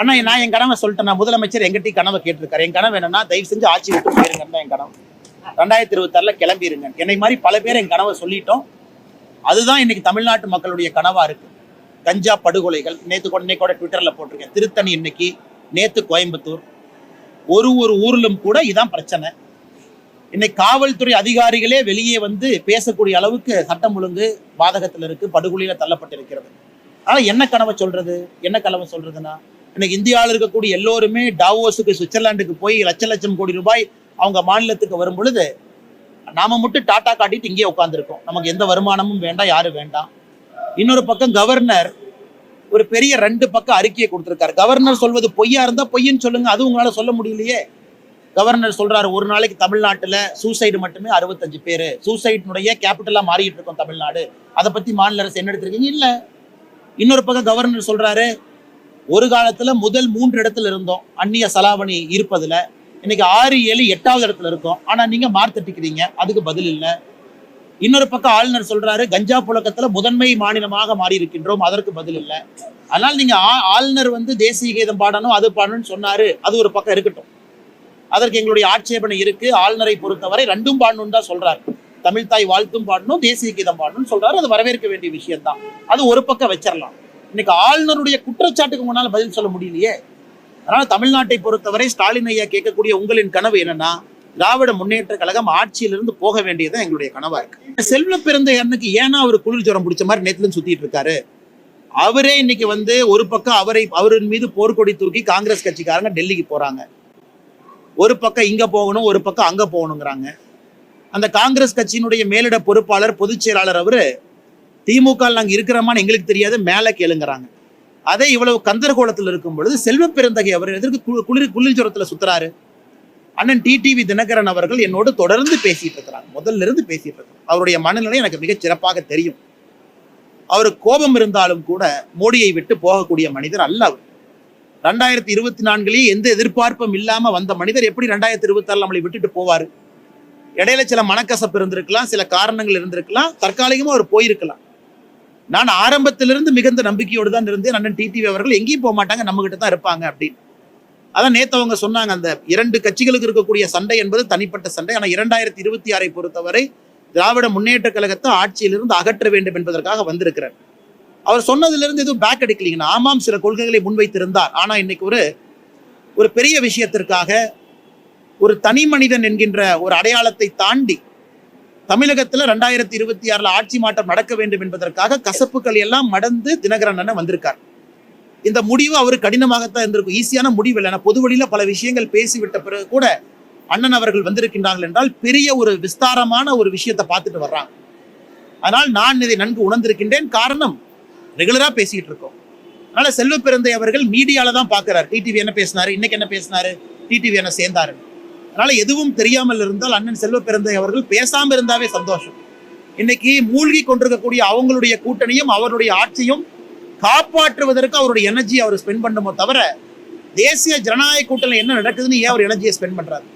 அண்ணா நான் என் கனவை சொல்லிட்டேன். நான் முதலமைச்சர் எங்கிட்ட கனவை கேட்டிருக்காரு. என் கனவு என்னன்னா தயவு செஞ்சு ஆட்சி விட்டு போயிருங்கன்னு தான் என் கனவு. ரெண்டாயிரத்தி இருபத்தாறுல கிளம்பிருங்க என்னை மாதிரி பல பேர் என் கனவை சொல்லிட்டோம். அதுதான் இன்னைக்கு தமிழ்நாட்டு மக்களுடைய கனவா இருக்கு. கஞ்சா படுகொலைகள் நேத்து கூட இன்னைக்கு கூட ட்விட்டர்ல போட்டிருக்கேன். திருத்தணி இன்னைக்கு நேத்து கோயம்புத்தூர். ஒரு ஒரு ஊரிலும் கூட இதான் பிரச்சனை. இன்னைக்கு காவல்துறை அதிகாரிகளே வெளியே வந்து பேசக்கூடிய அளவுக்கு சட்டம் ஒழுங்கு பாதகத்தில் இருக்கு படுகொலையில தள்ளப்பட்டிருக்கிறது. ஆனா என்ன கனவை சொல்றது? என்ன கனவை சொல்றதுன்னா இன்னைக்கு இந்தியாவில் இருக்கக்கூடிய எல்லோருமே டாவோஸுக்கு சுவிட்சர்லாண்டுக்கு போய் லட்ச லட்சம் கோடி ரூபாய் அவங்க மாநிலத்துக்கு வரும் பொழுது நாம மட்டும் டாட்டா காட்டிட்டு இங்கே உட்காந்துருக்கோம் நமக்கு எந்த வருமானமும் வேண்டாம் யாரும் வேண்டாம். இன்னொரு பக்கம் கவர்னர் ஒரு பெரிய ரெண்டு பக்கம் அறிக்கையை கொடுத்துருக்காரு. கவர்னர் சொல்வது பொய்யா இருந்தா பொய்ன்னு சொல்லுங்க அது உங்களால சொல்ல முடியலையே. கவர்னர் சொல்றாரு ஒரு நாளைக்கு தமிழ்நாட்டுல சூசைடு மட்டுமே அறுபத்தஞ்சு பேர். சூசைட்னுடைய கேபிட்டலா மாறிட்டு இருக்கோம் தமிழ்நாடு. அதை பத்தி மாநில அரசு என்ன எடுத்திருக்கீங்க? இல்ல. இன்னொரு பக்கம் கவர்னர் சொல்றாரு ஒரு காலத்துல முதல் மூன்று இடத்துல இருந்தோம். அந்நிய செலாவணி இருப்பதுல. இன்னைக்கு ஆறு ஏழு எட்டாவது இடத்துல இருக்கோம். ஆனா நீங்க மார்த்தட்டிக்கிறீங்க அதுக்கு பதில் இல்லை. இன்னொரு பக்கம் ஆளுநர் சொல்றாரு கஞ்சா புழக்கத்துல முதன்மை மாநிலமாக மாறி இருக்கின்றோம் அதற்கு பதில் இல்ல. அதனால நீங்க ஆ- ஆளுநர் வந்து தேசிய கீதம் பாடணும் அது பாடணும்னு சொன்னாரு. அது ஒரு பக்கம் இருக்கட்டும். அதற்கு எங்களுடைய ஆட்சேபனை இருக்கு. ஆளுநரை பொறுத்தவரை ரெண்டும் பாடணும்னு தான் சொல்றாரு. தமிழ்தாய் வாழ்த்தும் பாடணும் தேசிய கீதம் பாடணும்னு சொல்றாரு. அது வரவேற்க வேண்டிய விஷயம் தான் அது ஒரு பக்கம் வச்சிடலாம் இன்னைக்கு ஆளுநருடைய குற்றச்சாட்டுக்கு முன்னால் பதில் சொல்ல முடியலையே. அதனால தமிழ்நாட்டை பொறுத்தவரை ஸ்டாலின் ஐயா கேட்கக்கூடிய உங்களின் கனவு என்னன்னா திராவிட முன்னேற்ற கழகம் ஆட்சியிலிருந்து போக வேண்டியது எங்களுடைய கனவா இருக்கு. செல்வ பிறந்த அன்னைக்கு ஏன்னா அவர் குளிர் ஜுரம் பிடிச்ச மாதிரி நேத்துல சுத்திட்டு இருக்காரு. அவரே இன்னைக்கு வந்து ஒரு பக்கம் அவரை அவரின் மீது போர்க்கொடி தூக்கி காங்கிரஸ் கட்சிக்காரங்க டெல்லிக்கு போறாங்க. ஒரு பக்கம் இங்க போகணும் ஒரு பக்கம் அங்க போகணுங்கிறாங்க. அந்த காங்கிரஸ் கட்சியினுடைய மேலிட பொறுப்பாளர் பொதுச் செயலாளர் அவரு திமுக நாங்கள் நாங்க இருக்கிறோமான்னு எங்களுக்கு தெரியாது மேலே கேளுங்கிறாங்க. அதே இவ்வளவு கந்தரகோலத்தில் இருக்கும் பொழுது செல்வ பெருந்தகை அவர் எதற்கு கு- குளிர் குளிர் சுத்துறாரு? அண்ணன் டிடிவி தினகரன் அவர்கள் என்னோடு தொடர்ந்து பேசிட்டு இருக்கிறாங்க முதல்ல இருந்து பேசிட்டு இருக்கிறார். அவருடைய மனநிலை எனக்கு மிகச் சிறப்பாக தெரியும். அவர் கோபம் இருந்தாலும் கூட மோடியை விட்டு போகக்கூடிய மனிதர் அல்ல அவர். ரெண்டாயிரத்தி இருபத்தி நான்குலயே எந்த எதிர்பார்ப்பும் இல்லாம வந்த மனிதர் எப்படி ரெண்டாயிரத்தி இருபத்தி நம்மளை விட்டுட்டு போவாரு? இடையில சில மனக்கசப்பு இருந்திருக்கலாம் சில காரணங்கள் இருந்திருக்கலாம் தற்காலிகமா அவர் போயிருக்கலாம். நான் ஆரம்பத்திலிருந்து மிகுந்த நம்பிக்கையோடு தான் இருந்தேன். அண்ணன் டிடிவி அவர்கள் எங்கேயும் போக மாட்டாங்க நம்ம கிட்ட தான் இருப்பாங்க அப்படின்னு. அதான் நேத்து அவங்க சொன்னாங்க அந்த இரண்டு கட்சிகளுக்கு இருக்கக்கூடிய சண்டை என்பது தனிப்பட்ட சண்டை. ஆனால் இரண்டாயிரத்தி இருபத்தி ஆறை பொறுத்தவரை திராவிட முன்னேற்ற கழகத்தை ஆட்சியிலிருந்து அகற்ற வேண்டும் என்பதற்காக வந்திருக்கிறார். அவர் சொன்னதிலிருந்து எதுவும் பேக் அடிக்கலீங்கன்னா ஆமாம் சில கொள்கைகளை முன்வைத்திருந்தார். ஆனால் இன்னைக்கு ஒரு ஒரு பெரிய விஷயத்திற்காக ஒரு தனி மனிதன் என்கின்ற ஒரு அடையாளத்தை தாண்டி தமிழகத்துல ரெண்டாயிரத்தி இருபத்தி ஆறுல ஆட்சி மாற்றம் நடக்க வேண்டும் என்பதற்காக கசப்புகள் எல்லாம் மடந்து தினகரன் அண்ணன் வந்திருக்கார். இந்த முடிவு அவர் கடினமாகத்தான் இருந்திருக்கும். ஈஸியான முடிவு இல்லை. பொது வழியில பல விஷயங்கள் பேசிவிட்ட பிறகு கூட அண்ணன் அவர்கள் வந்திருக்கின்றார்கள் என்றால் பெரிய ஒரு விஸ்தாரமான ஒரு விஷயத்தை பார்த்துட்டு வர்றாங்க. அதனால் நான் இதை நன்கு உணர்ந்திருக்கின்றேன். காரணம் ரெகுலரா பேசிட்டு இருக்கோம். அதனால செல்வ பிறந்தை அவர்கள் மீடியால தான் பாக்குறாரு டிடிவி என்ன பேசினாரு? இன்னைக்கு என்ன பேசினாரு? டிடிவி என்ன சேர்ந்தாரு அதனால எதுவும் தெரியாமல் இருந்தால் அண்ணன் செல்வ பிறந்தை அவர்கள் பேசாம இருந்தாவே சந்தோஷம். இன்னைக்கு மூழ்கி கொண்டிருக்கக்கூடிய அவங்களுடைய கூட்டணியும் அவருடைய ஆட்சியும் காப்பாற்றுவதற்கு அவருடைய எனர்ஜி அவர் ஸ்பெண்ட் பண்ணுமோ தவிர தேசிய ஜனநாயக கூட்டணி என்ன நடக்குதுன்னு ஏன் அவர் எனர்ஜியை ஸ்பெண்ட் பண்றாரு?